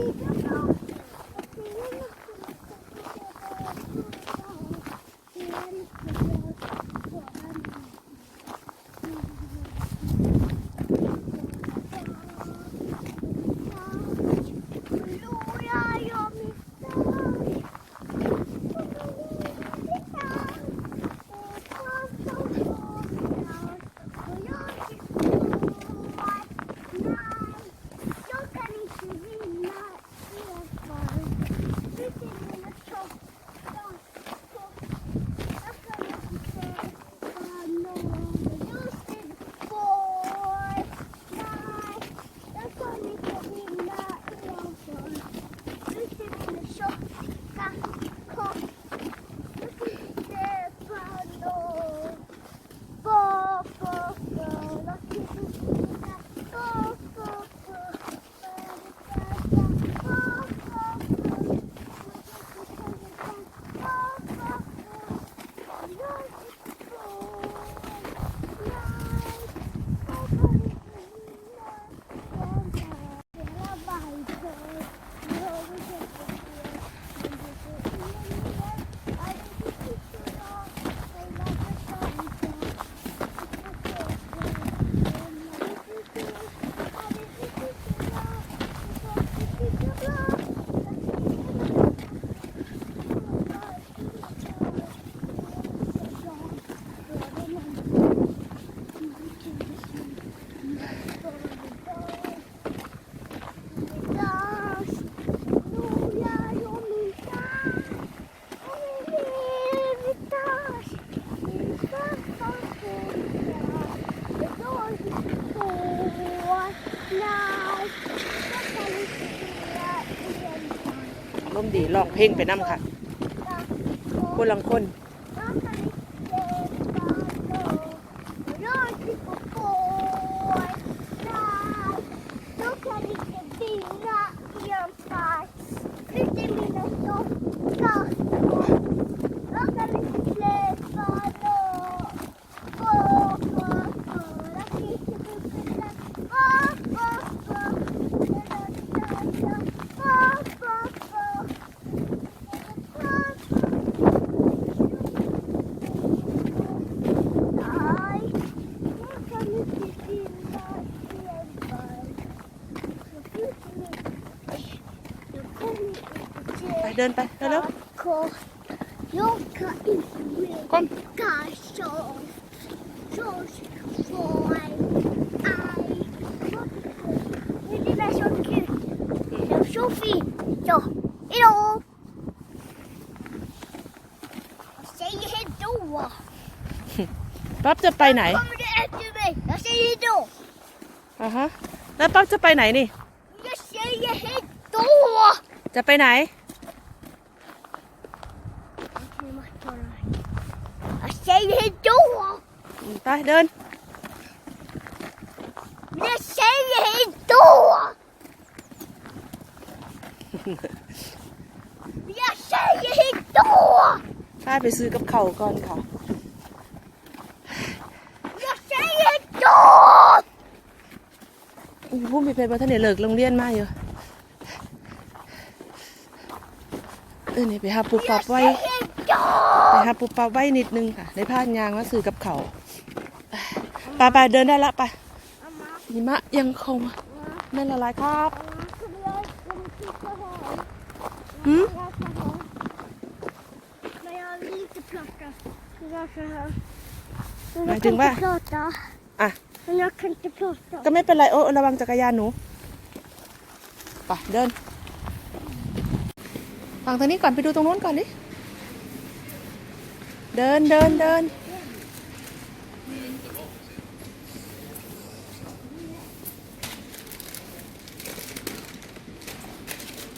Thank you. มณ์ดีร้องเพลงไปน้ำค่ะคนลังคน เดินไปเร็ว Jag kan inte ๆก้ม Garson. Så får aj. Men det är så kul. Det är så fint. Så, hejdå. Jag säger hejdå. ป๊อปจะไปไหน Kommer du efter mig? Jag säger hejdå. อ่าฮะ แล้วป๊อปจะไปไหนนี่ Jag säger hejdå. จะไปไหน Jag säger hejdå. ไปเดิน Jag säger hejdå. Jag säger hejdå. ป้าไปซื้อกับเขาวก่อนค่ะ Jag säger hejdå. อุ้ยพุ่มไปเป็นว่าท่านเนี่ยเลิกโรงเรียนมาอยู่เออนี่ไปหาปูปับไว้ Hejdå. นะคะปูปลาไวนิดนึงค่ะ ได้พาดยางมาสื่อกับเขาปไปไปเดินได้ละไปหิมะยังคงไม่ละลายครับหืม หมายถึงว่า อะ ก็ไม่เป็นไรโอ้ระวังจักรยานหนู ไปเดินฟังทางนี้ก่อนไปดูตรงนู้นก่อนดิ เดินเดินเดิน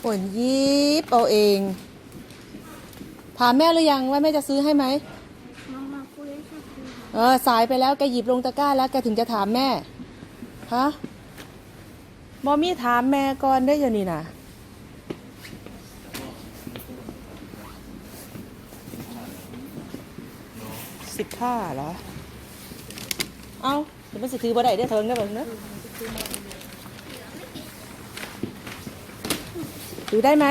ฝนยิบเอาเองถามแม่หรือยังว่าแม่จะซื้อให้ไหมเออสายไปแล้วแกหยิบลงตะกร้าแล้วแกถึงจะถามแม่ฮะบอมี่ถามแม่ก่อนได้ยังนี่นะ สิบผ้าเหรอ เอาเดี๋ยวมันสิถือบ่ได้ได้เถิงได้บิ่งเนอะดูได้ไหม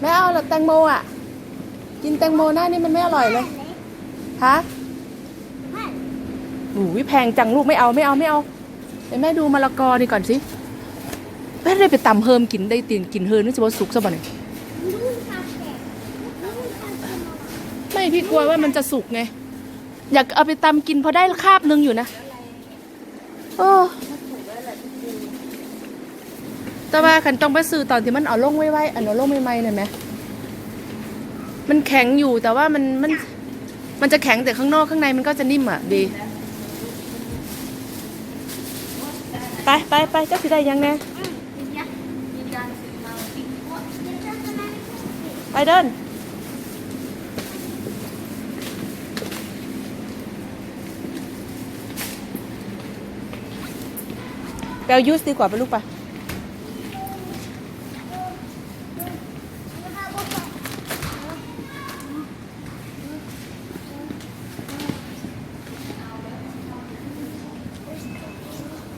ไม่เอาหรอกแตงโมอะ กินแตงโมหน้านี่มันไม่อร่อยเลยฮะแม่โอ้ยแพงจังลูกไม่เอาไม่เอาไม่เอาเดี๋ยวแม่ดูมะละกอนี่ก่อนสิแม่ได้ไปตำเฮิมกินได้ตีนกินเฮิมนี่จะว่าสุกซะบ่เนี่ย ลูกชาแก่ลูกชาแก่ ไม่พี่กลัวว่ามันจะสุกไง อยากเอาไปตำกินพอได้คาบนึงอยู่นะโอ้แต่ว่าขันต้องไปซื้อตอนที่มันเอาลงไว้ไว้อันเอาลงใหม่ๆหน่อยไหมมันแข็งอยู่แต่ว่ามันมัน มันจะแข็งแต่ข้างนอกข้างในมันก็จะนิ่มอะดี ไปไปไปเจ้าสิได้ยังไงไปเดิน ปเอายูสดีกว่าไปลูกไป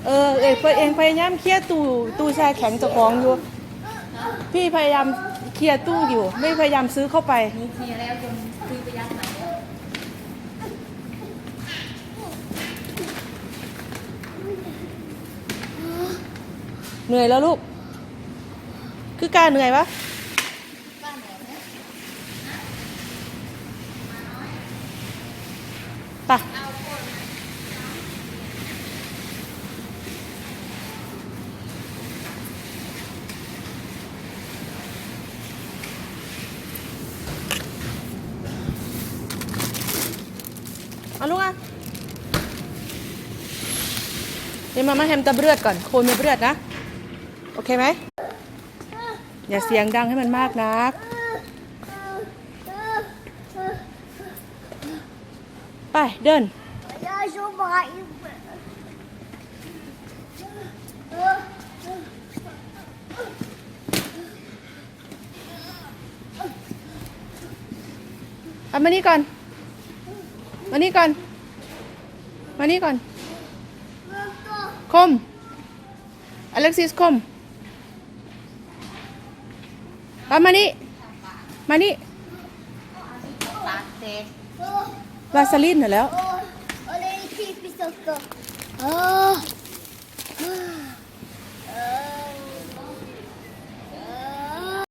เออเอกเองพยายามเคลียร์ตู้ตู้แช่แข็งเจ้าของอยู่ พี่พยายามเคลียร์ตู้อยู่ ไม่พยายามซื้อเข้าไป หนูเคลียร์แล้วจนคุยไปยักไหนแล้ว เหนื่อยแล้วลูก คือการเหนื่อยวะไปเอาลูกอะเดี๋ยวมามาแฮมตะเบือดก่อน โคนมาเบือดนะ โอเคไหม อย่าเสียงดังให้มันมากนัก ไปเดิน เอามานี่ก่อน มานี่ก่อน มานี่ก่อน คม อเล็กซิสคม ตมานี่ มานี่วาสลินเหรอแล้ว